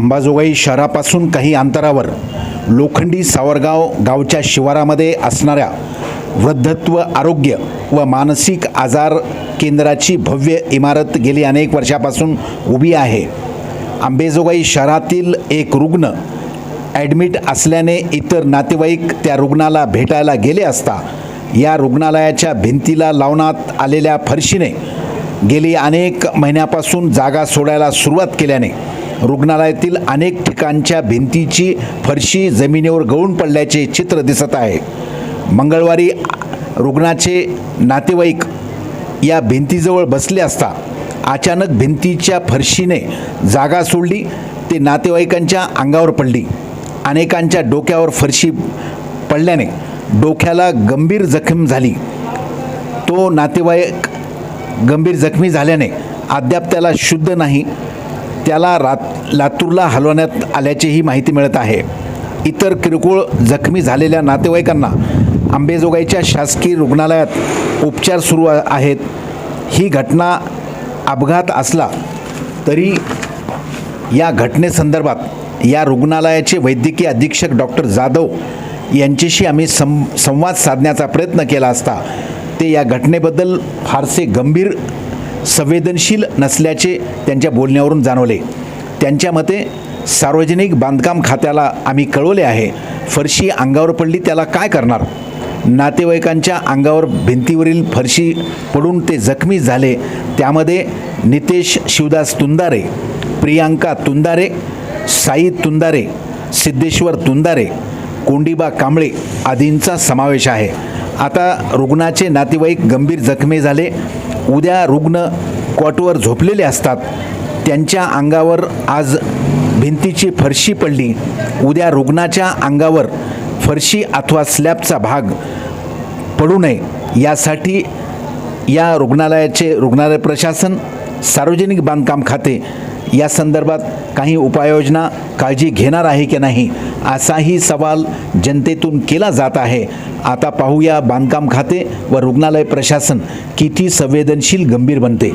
अंबाजोगाई शहरापासून काही अंतरावर लोखंडी सावरगाव गावच्या शिवारामध्ये असणाऱ्या वृद्धत्व आरोग्य व मानसिक आजार केंद्राची भव्य इमारत गेली अनेक वर्षापासून उभी आहे. आंबेजोगाई शहरातील एक रुग्ण ॲडमिट असल्याने इतर नातेवाईक त्या रुग्णाला भेटायला गेले असता या रुग्णालयाच्या भिंतीला लावण्यात आलेल्या फरशीने गेली अनेक महिन्यापासून जागा सोडायला सुरुवात केल्याने रुग्णालयातील अनेक ठिकाणच्या भिंतीची फरशी जमिनीवर गळून पडल्याचे चित्र दिसत आहे. मंगळवारी रुग्णाचे नातेवाईक या भिंतीजवळ बसले असता अचानक भिंतीच्या फरशीने जागा सोडली ते नातेवाईकांच्या अंगावर पडली. अनेकांच्या डोक्यावर फरशी पडल्याने डोक्याला गंभीर जखम झाली. तो नातेवाईक गंभीर जखमी झाल्याने अद्याप त्याला शुद्ध नाही. त्याला रात लातूरला हलवण्यात आल्याचीही माहिती मिळत आहे. इतर किरकोळ जखमी झालेल्या नातेवाईकांना आंबेजोगाईच्या शासकीय रुग्णालयात उपचार सुरू आहेत. ही घटना अपघात असला तरी या घटनेसंदर्भात या रुग्णालयाचे वैद्यकीय अधीक्षक डॉक्टर जाधव यांच्याशी आम्ही सं संवाद साधण्याचा प्रयत्न केला असता ते या घटनेबद्दल फारसे गंभीर संवेदनशील नसल्याचे त्यांच्या बोलण्यावरून जाणवले. त्यांच्या मते सार्वजनिक बांधकाम खात्याला आम्ही कळवले आहे. फरशी अंगावर पडली त्याला काय करणार? नातेवाईकांच्या अंगावर भिंतीवरील फरशी पडून ते जखमी झाले. त्यामध्ये नितेश शिवदास तुंदारे प्रियांका तुंदारे साई तुंदारे सिद्धेश्वर तुंदारे कोंडीबा कांबळे आदींचा समावेश आहे. आता रुग्णाचे नातेवाईक गंभीर जखमी झाले. उद्या रुग्ण कॉटवर झोपलेले असतात. त्यांच्या अंगावर आज भिंतीची फरशी पडली. उद्या रुग्णाच्या अंगावर फरशी अथवा स्लॅबचा भाग पडू नये. यासाठी या रुग्णालयाचे रुग्णालय प्रशासन सार्वजनिक बांधकाम खाते या संदर्भात काही उपाययोजना काळजी घेणार आहे की नाही? असाही सवाल जनतेतून केला जात आहे. आता पाहूया बांधकाम खाते व रुग्णालय प्रशासन किती संवेदनशील गंभीर बनते.